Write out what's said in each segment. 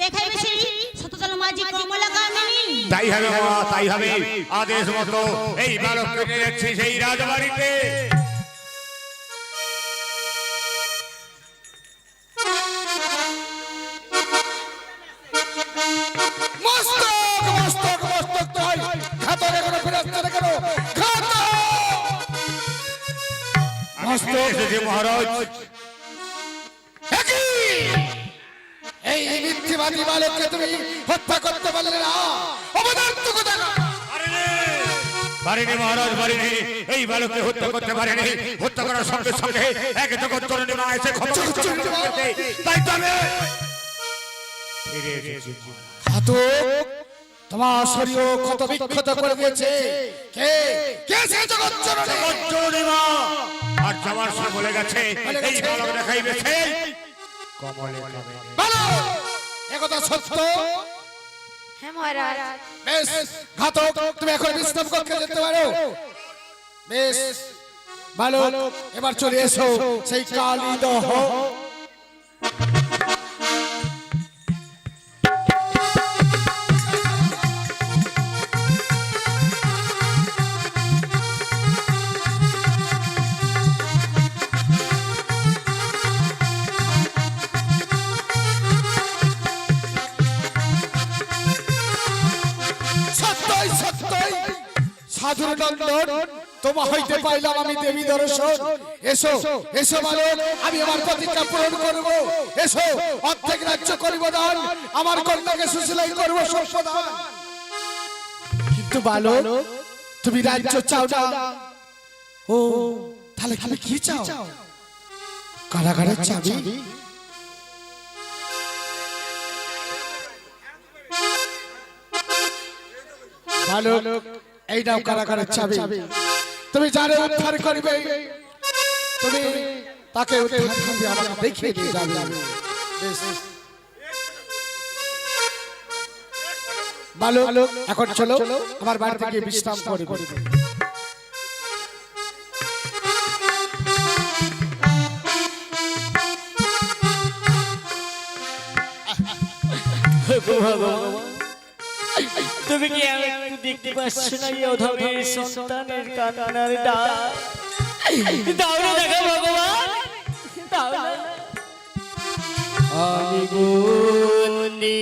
দেখাই বেশি সততল মাঝি কমলা কামিনী তাই হবে মা তাই হবে। আদেশ মতো এই বালককে নিয়ে যাচ্ছি সেই রাজবাড়িতে। মস্তক মিথ্যেবাদী বালককে তুমি হত্যা করতে পারলে না। অবদার্থ কথা পারিনি। পারিনি মহারাজ পারিনি। এই বালককে হত্যা করতে পারিনি। হত্যা করার সঙ্গে সঙ্গে এক জগৎ জননী মা এসে। তাই তো আমি তোমার শরীর ক্ষত বিক্ষত করে দিয়েছে। কে? কে সে জগৎ জননী জগৎ জননী মা। আর যাওয়ার সময় বলে গেছে এই বালক দেখাইবে সেই কমলে কমলে। একথা সত্য? হ্যাঁ মহারাজ। বেশ ঘাতক তুমি এখন বিশ্রাম কক্ষে যেতে পারো। বেশ ভালো এবার চলে এসো। সেই কালী দহ তোমা হইতে পাইলাম আমি দেবী দর্শন। এসো এসো বালক আমি আমার প্রতিজ্ঞা পূরণ করব। এসো অর্ধেক রাজ্য করিব দান আমার কন্যাকে সুশীলাই করব সর্বদান কিন্তু বালক তুমি রাজ্য চাও না। ও তাহলে তুমি কি চাও? কারাগারের চাবি? বালক এই নাও কারাগারের চাবি। তুমি যারে উদ্ধার করবে, তুমি তাকে উদ্ধার আমাকে দেখিয়ে দিয়ে যাবে। ভালো এখন চলো, আমার বাড়িতে গিয়ে বিশ্রাম করবে তুমি কি একটু দেখতে পাচ্ছ না, এই অধমের সন্তানের কান্নার ডাক দাও না দেখো ভগবান। দাও না। আমি বন্দি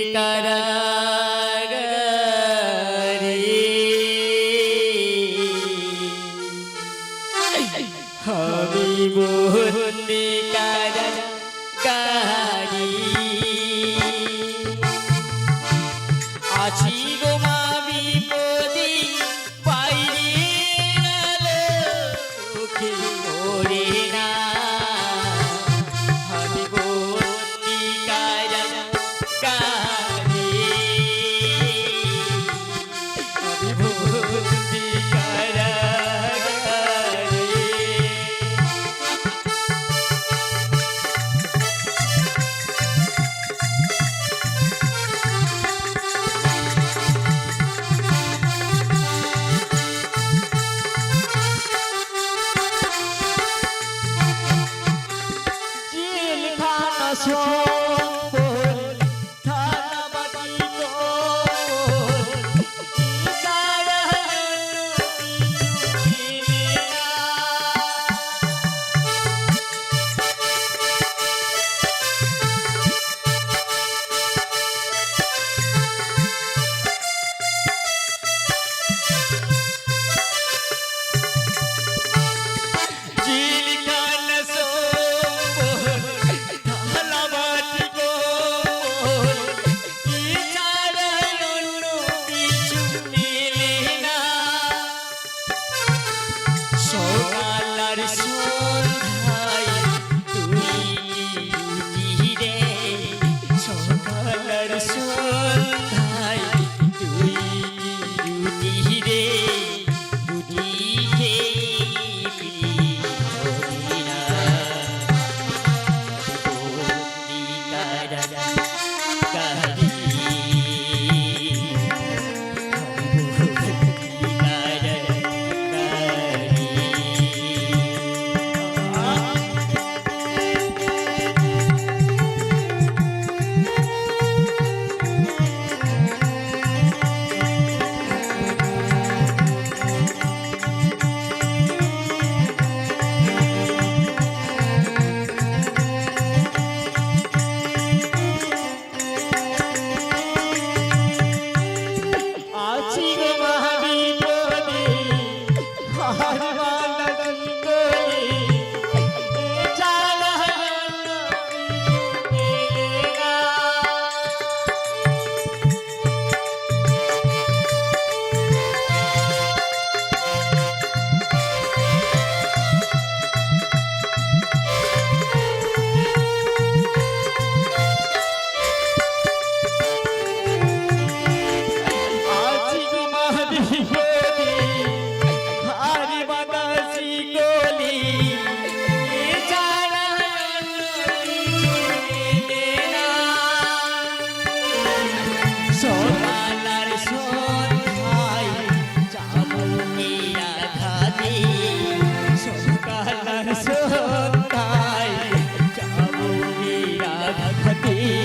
happy.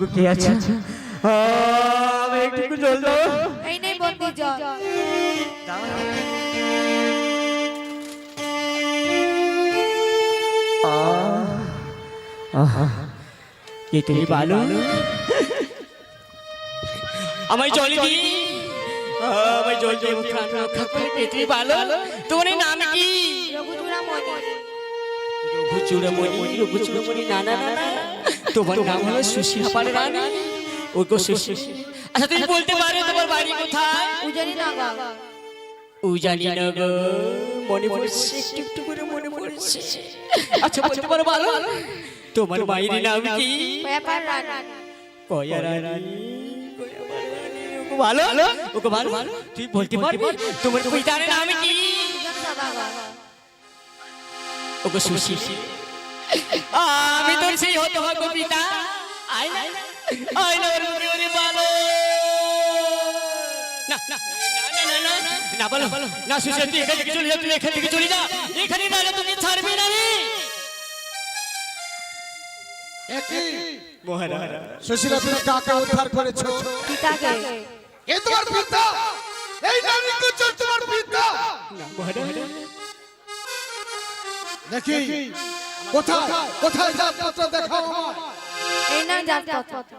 ওগো কে আছে। আ, আমি একটু জল দাও। এই নেই বন্দি জল। কে তুমি ভালো আমায় জল দি আমায় জল দিয়ে প্রাণ রক্ষা করে কে তুমি ভালো তোমার নাম কি? রঘুচূড়া রঘুচূড়ামণি রঘুচূড়ামণি না না না না। তোমার নাম হলো সুশীলা পাড়ে রানী। ও গো সুশীলা। আচ্ছা তুমি বলতে পারো তোমার বাড়ি কোথায়? উজানি নগর। উজানি নগর। মনে পড়ছে একটু একটু করে মনে পড়ছে। আচ্ছা বলতে পারো ভালো তোমার মায়ের নাম কি? ব্যাপার রানী। কয়া রানী। ভালো? ওগো ভালো? তুই বলতে পারবি? তোমার পিতার নাম কি? ওগো সুশী আমি তো সেই হতে ভাগ্য পিতা। না আই না ওরে ওরে ওরে ভালো না না না না না না না বলো। না সুশী তুই এখান থেকে চলে যা তুই এখান থেকে চলে যা। এখানে না তুমি ছাড়বি না রে। একই। মহারাজ। সুশীলা তুমি কাকে উদ্ধার করেছ? পিতাকে। এ তোমার পিতা। এই নারী কুচর তোমার পিতা। মহারাজ। দেখি। কোথায়? কোথায় যাত্রা দেখাও আমার এই নাম জাতপত্র।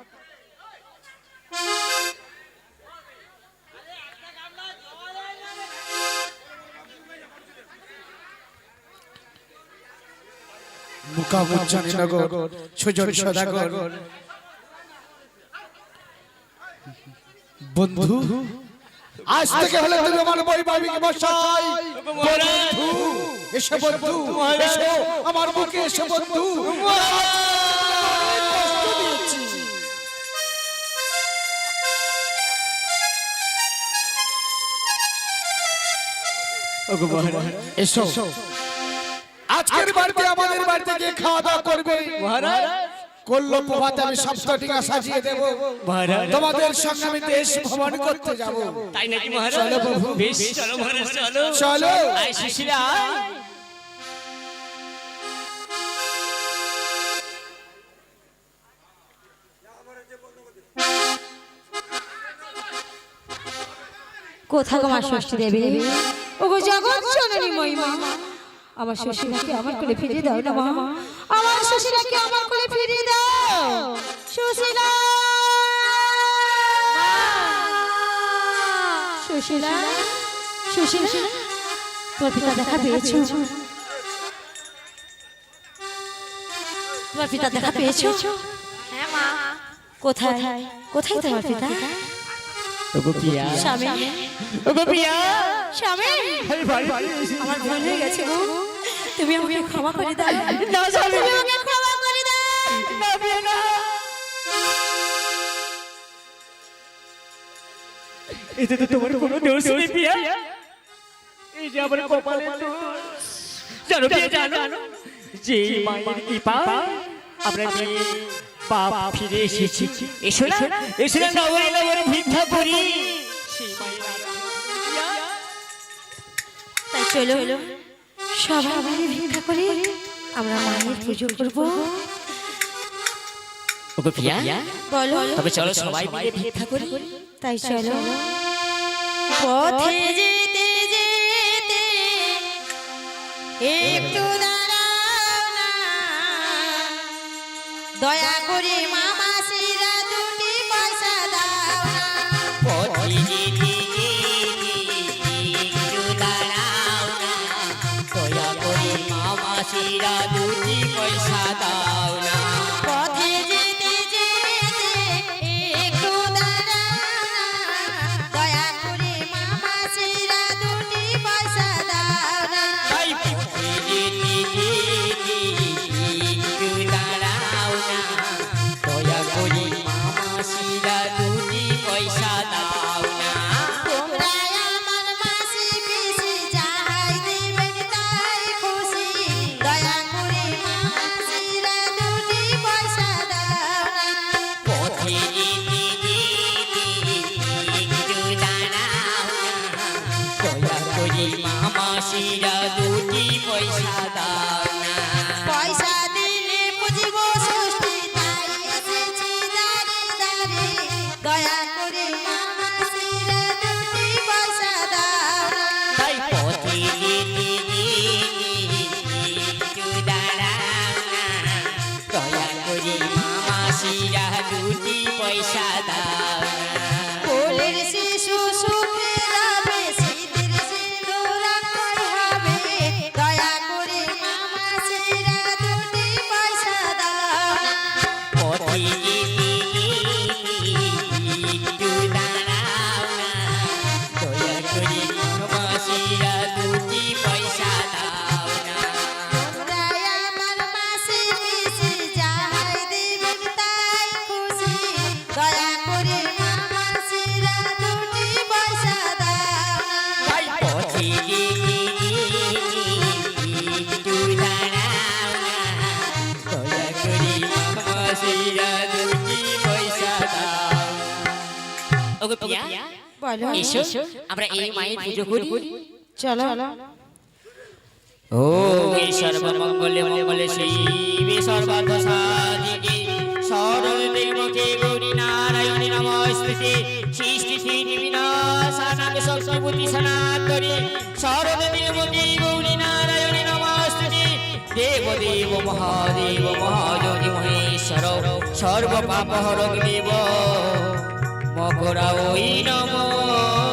মুখামুচ্চানি নগর সুজন সদাগর। বন্ধু আজ থেকে হলে তুমি আমার বৈবাহিক মশাই। বন্ধু এসো বন্ধু এসো। আমার বুকে এসো বন্ধু। এসো আজকের বাড়িতে আমাদের বাড়িতে গিয়ে খাওয়া দাওয়া করবে। মহারাজ করল প্রভাতে আমি সপ্তাহটিকা সাজিয়ে দেবো। তোমাদের সঙ্গে আমি দেশ ভ্রমণ করতে যাব। তাই নাকি মহারাজ? চলো প্রভু। বেশ চলো মহারাজ চলো। চলো। আয় সুশীলা কোথা গো মা ষষ্ঠী দেবী? ও গো জগৎ জননী মহিমা। আমার শ্বশুরাকে আমার কোলে ফিরিয়ে দাও না মা। আমার শ্বশুরাকে আমার কোলে ফিরিয়ে দাও। সুশীলা সুশীলা সুশীলা তোমার পিতা দেখা পেয়েছ? তোমার পিতা দেখা পেয়েছ? হ্যাঁ মা। কোথায়? কোথায়? তোমার পিতা? ওগো প্রিয়া স্বামী। ওগো প্রিয়া স্বামী। আমার ভুল হয়ে গেছে গো। তুমি আমাকে ক্ষমা করে দাও। না তুমি আমাকে ক্ষমা করে দাও। না এতে তো তোমার কোনো দোষ নেই প্রিয়া। এই যে আমার কপালে দোষ। জানো প্রিয়া জানো? যে মায়ের কৃপা আমরা নিয়ে পাপ ফিরে এসেছি। এসো না। এসো না নগরে নগরে ভিক্ষা করি। তাই চলো। সবাই মিলে ভিক্ষা করে আমরা মায়ের পুজো করব। ওগো প্রিয়া বলো। তবে চলো সবাই মিলে ভিক্ষা করি। তাই চলো। পথে যেতে যেতে একটু দাঁড়াও না। দয়া করে মামা দুটি শিরা দুটি পয়সা দাও। দুটি পয়সা ওগো পিয়া বলো এসো আমরা এই মায়ের পুজো করি। চলো ও সর্বমঙ্গলে মঙ্গলে শিবে সর্বদশাদিকে সর্বদেবকে গৌরী নারায়ণী নমস্তুতে সৃষ্টি স্থিতি বিনাশানাম শক্তিভূতি সনাতনে। সর্বদেবকে গৌরী নারায়ণী নমস্তুতে দেবদেব মহাদেব মহাযোগী মহেশ্বর। সর্বপাপহরক দেব। মকরা ওই নমঃ